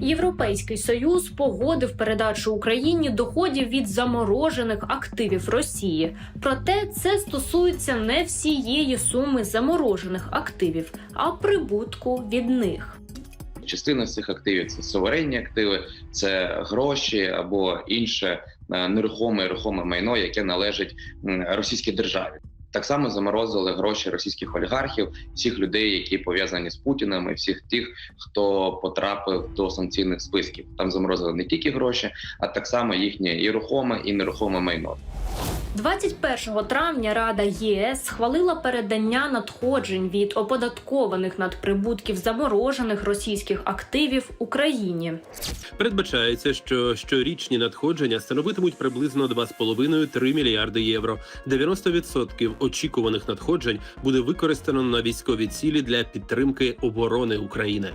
Європейський союз погодив передачу Україні доходів від заморожених активів Росії. Проте це стосується не всієї суми заморожених активів, а прибутку від них. Частина цих активів це суверенні активи, це гроші або інше е, нерухоме рухоме майно, яке належить російській державі. Так само заморозили гроші російських олігархів, всіх людей, які пов'язані з Путіним, і всіх тих, хто потрапив до санкційних списків. Там заморозили не тільки гроші, а так само їхнє і рухоме, і нерухоме майно. 21 травня Рада ЄС схвалила передання надходжень від оподаткованих надприбутків заморожених російських активів Україні. Передбачається, що щорічні надходження становитимуть приблизно 2,5-3 мільярди євро. 90% очікуваних надходжень буде використано на військові цілі для підтримки оборони України.